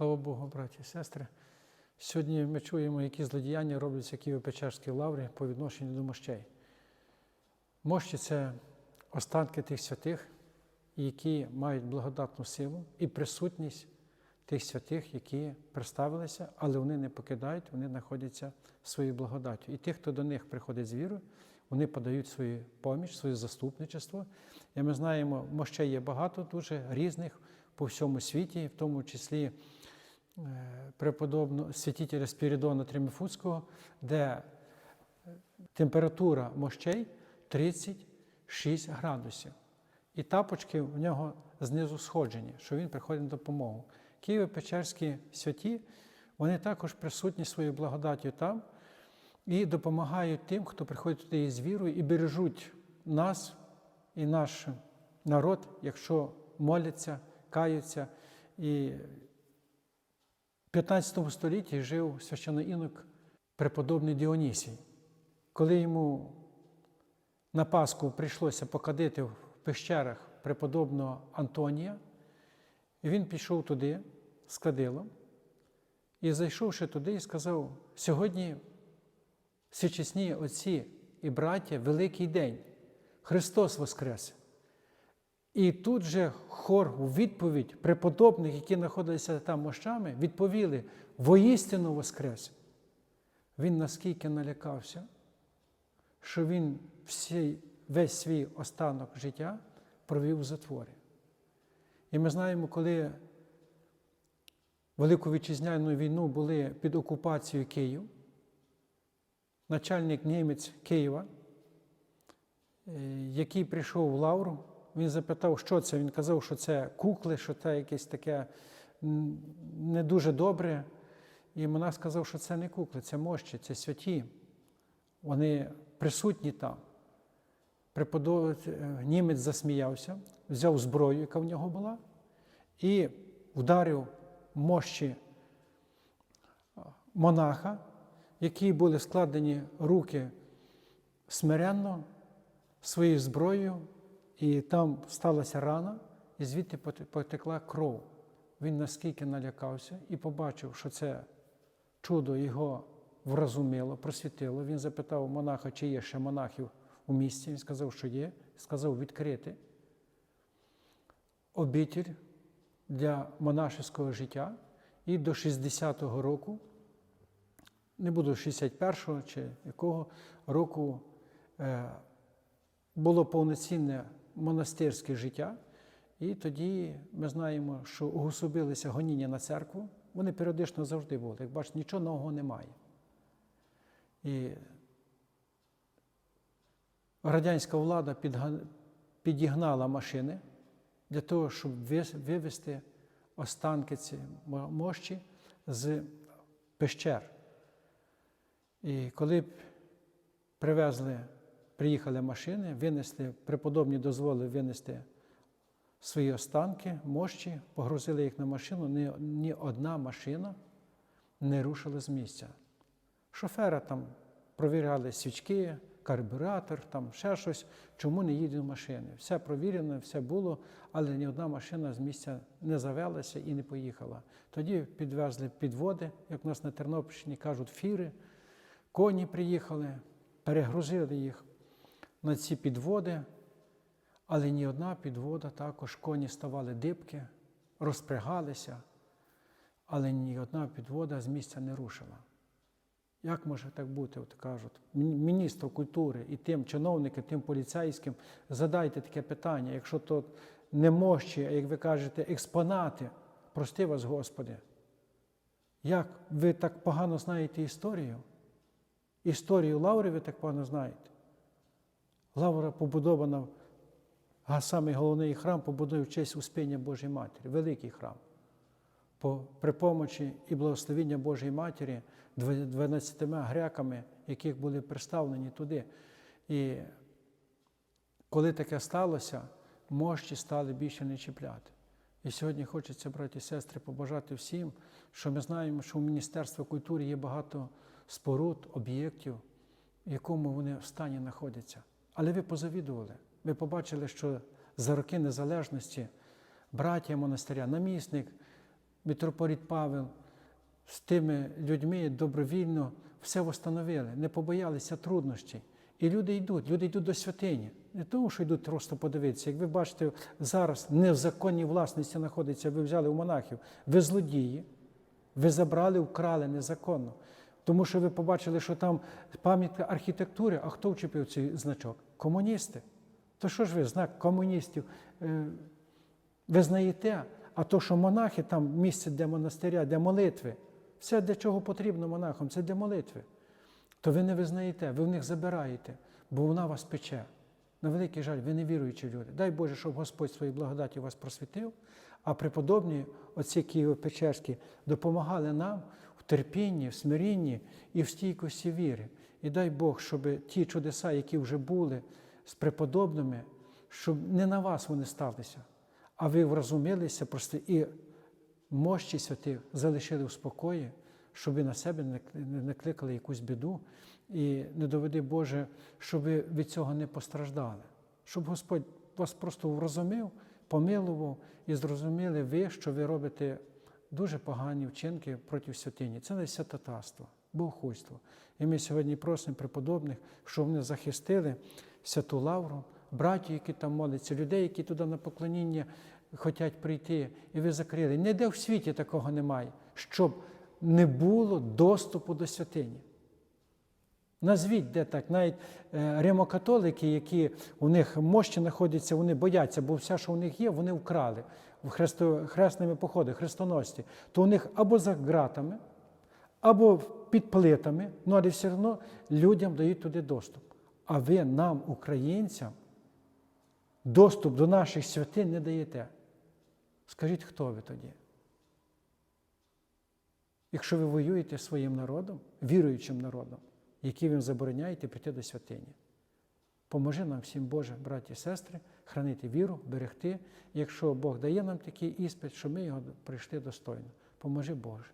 Слава Богу, браті і сестри. Сьогодні ми чуємо, які злодіяння робляться в Києво-Печерській лаврі по відношенню до мощей. Мощі це останки тих святих, які мають благодатну силу і присутність тих святих, які представилися, але вони не покидають, вони знаходяться своєю благодаттю. І тих, хто до них приходить з вірою, вони подають свою поміч, своє заступничество. І ми знаємо, мощей є багато, дуже різних по всьому світі, в тому числі е, преподобного святителя Спірідона Триміфуцького, де е, температура мощей 36 градусів. І тапочки в нього знизу сходжені, що він приходить на допомогу. Києво-Печерські святі, вони також присутні своєю благодаттю там і допомагають тим, хто приходить туди із вірою, і бережуть нас і наш народ, якщо моляться, каються. І в 15 столітті жив священноінок преподобний Діонісій. Коли йому на Пасху прийшлося покадити в пещерах преподобного Антонія, він пішов туди з кадилом, і зайшовши туди, сказав: сьогодні всечесні отці і браття, великий день, Христос Воскрес. І тут же хор у відповідь преподобних, які знаходилися там мощами, відповіли: воістину Воскрес. Він наскільки налякався, що він всій, весь свій останок життя провів у затворі. І ми знаємо, коли Велику Вітчизняну війну були під окупацією Київ, начальник німець Києва, е, який прийшов в Лавру, він запитав, що це. Він казав, що це кукли, що це якесь таке не дуже добре. І монах сказав, що це не кукли, це мощі, це святі. Вони присутні там. Преподобець, е, Німець засміявся, взяв зброю, яка в нього була, і вдарив мощі монаха, які були складені руки смиренно своєю зброєю, і там сталася рана, і звідти потекла кров. Він наскільки налякався і побачив, що це чудо його вразумило, просвітило. Він запитав монаха, чи є ще монахів у місті. Він сказав, що є. Сказав відкрити обітель для монашеського життя. І до 60-го року, не буду 61-го чи якого року, е, було повноцінне монастирське життя. І тоді ми знаємо, що угособилися гоніння на церкву. Вони періодично завжди були. Як бачите, нічого нового немає. І радянська влада підігнала машини для того, щоб вивезти останки ці мощі з пещер. І коли б привезли, приїхали машини, винесли, преподобні дозволили винести свої останки, мощі, погрузили їх на машину, ні, ні одна машина не рушила з місця. Шофера там провіряли свічки, карбюратор, там ще щось, чому не їде машини. Все провірено, все було, але ні одна машина з місця не завелася і не поїхала. Тоді підвезли підводи, як у нас на Тернопільщині кажуть, фіри, коні приїхали, перегрузили їх на ці підводи, але ні одна підвода також коні ставали дибки, розпрягалися, але ні одна підвода з місця не рушила. Як може так бути, от кажуть, Мін- міністру культури і тим чиновникам, тим поліцейським, задайте таке питання, якщо то не мощі, а як ви кажете, експонати, прости вас, Господи. Як ви так погано знаєте історію? Історію Лаври ви так погано знаєте. Лавра побудована, а саме головний храм побудований в честь Успіння Божої Матері, великий храм. По, при помочі і благословіння Божої Матері 12 греками, яких були представлені туди. І коли таке сталося, мощі стали більше не чіпляти. І сьогодні хочеться, браті і сестри, побажати всім, що ми знаємо, що у Міністерства культури є багато споруд, об'єктів, в якому вони в стані знаходяться. Але ви позавідували. Ви побачили, що за роки незалежності браття монастиря, намісник, митрополит Павел з тими людьми добровільно все встановили, не побоялися труднощів. І люди йдуть, люди йдуть до святині. Не тому, що йдуть просто подивитися. Як ви бачите, зараз не в законній власності знаходиться, ви взяли у монахів, ви злодії, ви забрали, вкрали незаконно. Тому що ви побачили, що там пам'ятка архітектури, а хто вчепив цей значок? Комуністи. То що ж ви, знак комуністів е, визнаєте? А то, що монахи там місце для монастиря, для молитви, все для чого потрібно монахам, це для молитви. То ви не визнаєте, ви в них забираєте, бо вона вас пече. На великий жаль, ви не віруючі люди. Дай Боже, щоб Господь своєю благодаті вас просвітив, а преподобні, оці Києво-Печерські, допомагали нам терпінні, в смирінні і в стійкості віри. І дай Бог, щоб ті чудеса, які вже були з преподобними, щоб не на вас вони сталися, а ви врозумілися просто і мощі святих залишили в спокої, щоб ви на себе не накликали якусь біду, і не доведи Боже, щоб ви від цього не постраждали, щоб Господь вас просто врозумів, помилував і зрозуміли ви, що ви робите дуже погані вчинки проти святині. Це не святотатство, богохульство. І ми сьогодні просимо преподобних, щоб вони захистили святу лавру, братів, які там моляться, людей, які туди на поклоніння хочуть прийти, і ви закрили. Ніде в світі такого немає, щоб не було доступу до святині. Назвіть, де так, навіть е, римокатолики, які у них мощі знаходяться, вони бояться, бо все, що у них є, вони вкрали в хресними походи, хрестоносці, то у них або за ґратами, або під плитами, ну але все одно людям дають туди доступ. А ви нам, українцям, доступ до наших святин не даєте. Скажіть, хто ви тоді? Якщо ви воюєте своїм народом, віруючим народом, який ви забороняєте прийти до святині. Поможи нам всім, Боже, браті і сестри, хранити віру, берегти, якщо Бог дає нам такий іспит, що ми його прийшли достойно. Поможи Боже.